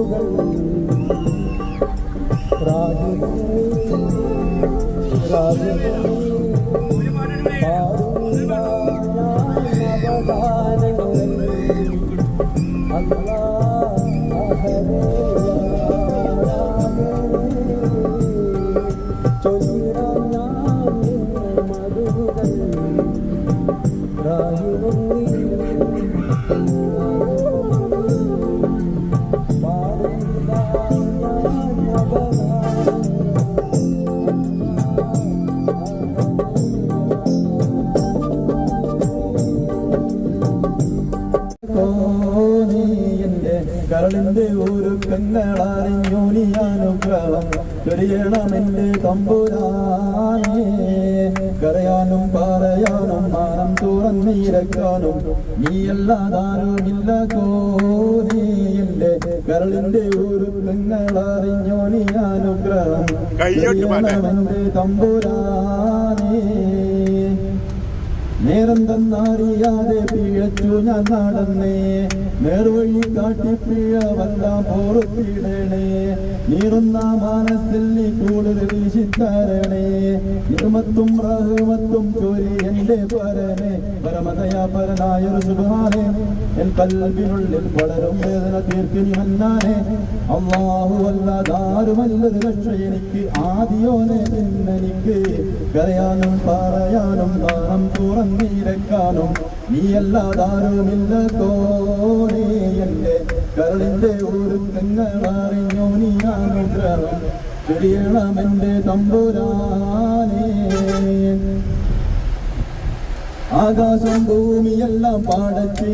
Thank you. കരളിന്റെ ഒരു അനുഗ്രഹം ചൊരിയണമെന്റെ തമ്പുരാനേ. കരയാനും പറയാനും മാനം തുറന്നിരക്കാനും നീയല്ലാതാരുമില്ല കോരി എന്റെ കരളിന്റെ ഒരു അനുഗ്രഹം മാറ്റാൻ. ചൊരിയണമെന്റെ തമ്പുരാനേ. നേരം തന്നറിയാതെ പിഴച്ചു ഞാൻ നടന്നേ. നേർവഴി കാട്ടി പിഴ വല്ല പോറത്തിടണേ നീറുന്ന മനസ്സിൽ നീ കൂടുതൽ വീശിത്തരണേ. നിർമ്മത്തും റഹ്മത്തും ചോരി എന്റെ പരനെ പരമതയാ പരനായൊരു സുഖാനെ എൻ കൽവിനുള്ളിൽ വളരും വേദന തീർക്കിനി മന്നാനെ അള്ളാഹു അല്ലാതാരുമല്ലത് രക്ഷ എനിക്ക്. ആദിയോനെ നിന്നെനിക്ക്. കരയാനും പറയാനും ദാനം തുറന്നിരക്കാനും നീയല്ലാതാരുമില്ല എന്റെ എന്റെ കരളിന്റെ തെങ്ങളറിഞ്ഞോ നീ അനുഗ്രഹം ചെടിയണമെന്റെ തമ്പുരാനേ. ആകാശം ഭൂമിയെല്ലാം പാടച്ച്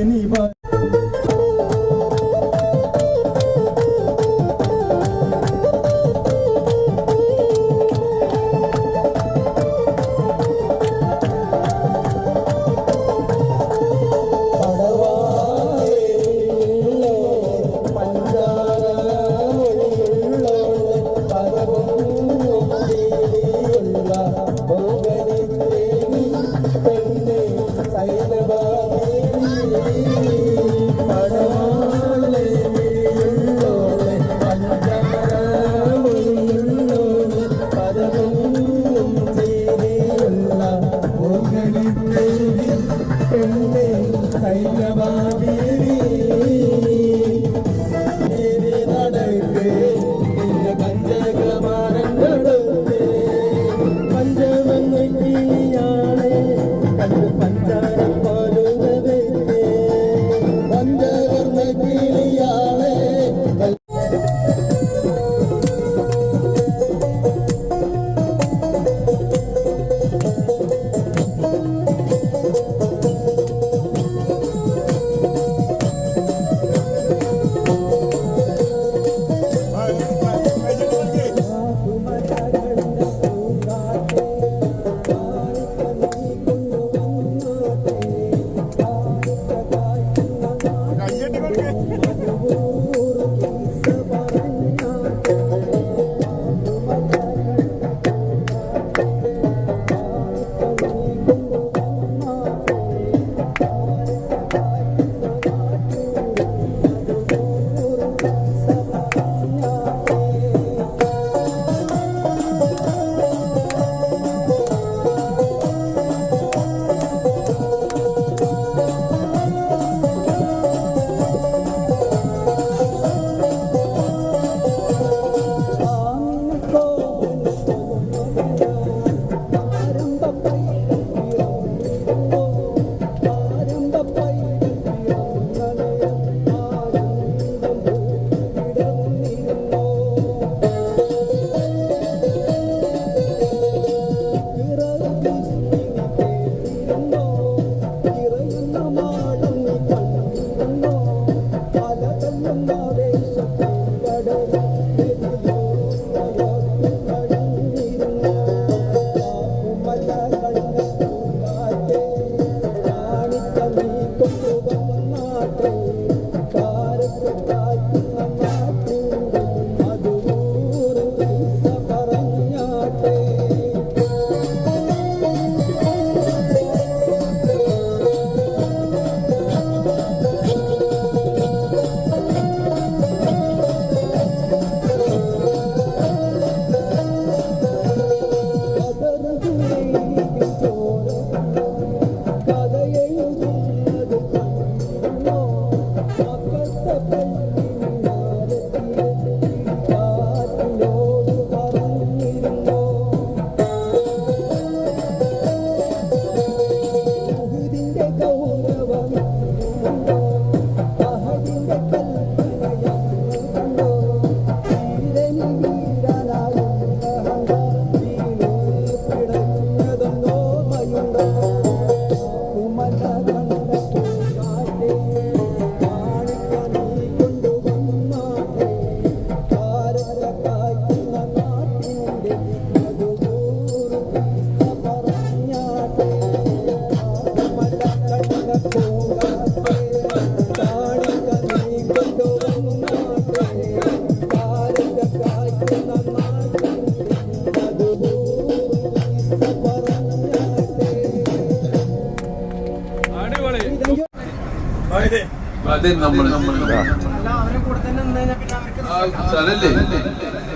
അവർക്ക് ആ സ്ഥലല്ലേ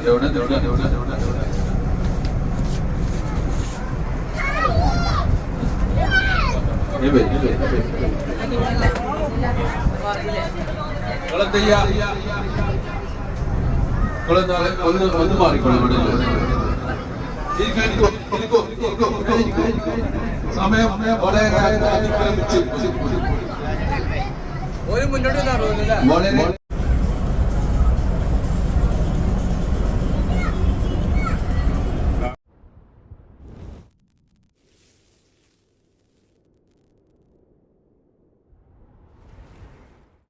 എവിടെ എവിടെ എവിടെ എവിടെ ഒന്ന് ഒന്ന് മാറിക്കോളൂ ഇവിടെ. ഇരിക്കൂ, ഇരിക്കൂ, ഇരിക്കൂ, ഇരിക്കൂ, ഇരിക്കൂ, ഇരിക്കൂ. സമയം വളരെ അതിക്രമിച്ചു ഒരു മുന്നോട്ട് നടന്നില്ല